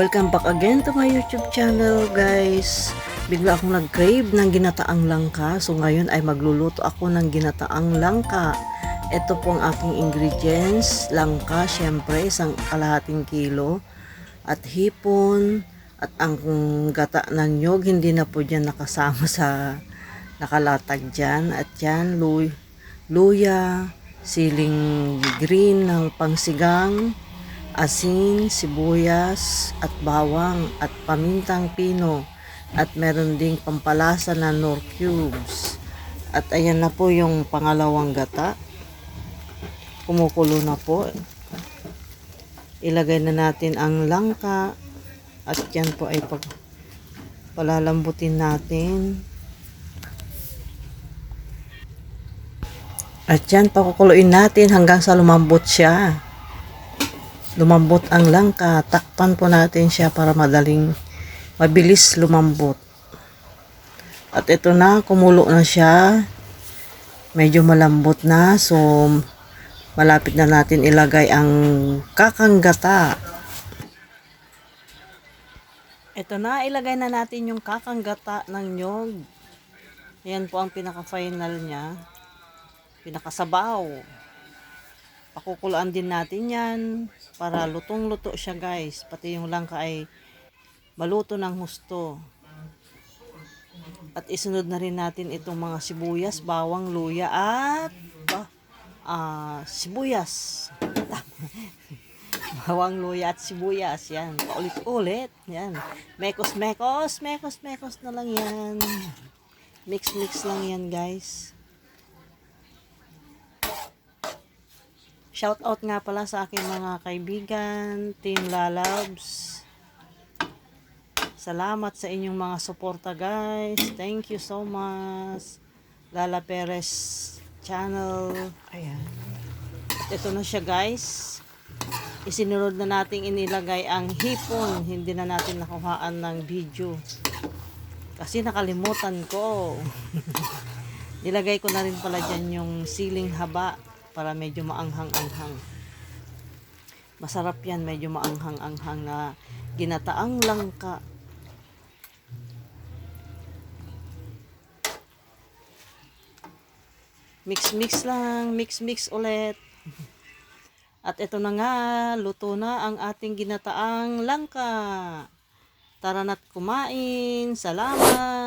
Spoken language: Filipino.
Welcome back again to my YouTube channel guys. Bigla akong nag-crave ng ginataang langka. So ngayon ay magluluto ako ng ginataang langka. Ito po ang aking ingredients. Langka, syempre, isang kalahating kilo. At hipon. At ang gata ng nyog, hindi na po dyan nakasama sa nakalatag dyan. At yan, luy, luya, siling green ng pangsigang, asin, sibuyas, at bawang, at pamintang pino, at meron ding pampalasa na nor cubes. At ayan na po yung pangalawang gata. Kumukulo na po. Ilagay na natin ang langka, at yan po ay pag palalambutin natin. At yan, pakukuluin natin hanggang sa lumambot siya lumambot ang langka, takpan po natin siya para madaling mabilis lumambot. At ito na, kumulo na siya. Medyo malambot na, so malapit na natin ilagay ang kakanggata. Ito na, ilagay na natin yung kakanggata ng nyog. Yan po ang pinaka-final niya. Pinakasabaw. Pakukulaan din natin yan para lutong-luto siya guys. Pati yung langka ay maluto ng husto. At isunod na rin natin itong mga sibuyas, bawang, luya at ah, sibuyas. bawang, luya at sibuyas. Yan. Paulit-ulit. Yan. Mekos, mekos. Mekos, mekos na lang yan. Mix-mix lang yan guys. Shout out nga pala sa aking mga kaibigan, Team Lalabs. Salamat sa inyong mga suporta guys. Thank you so much. Lala Perez channel. Ayan. Ito na siya guys. Isinunod na nating inilagay ang hipon. Hindi na natin nakuhaan ng video. Kasi nakalimutan ko. Nilagay ko na rin pala dyan yung siling haba para medyo maanghang-anghang. Masarap yan, medyo maanghang-anghang na ginataang langka. Mix-mix lang, mix-mix ulit. At ito na nga, luto na ang ating ginataang langka. Tara na't kumain. Salamat!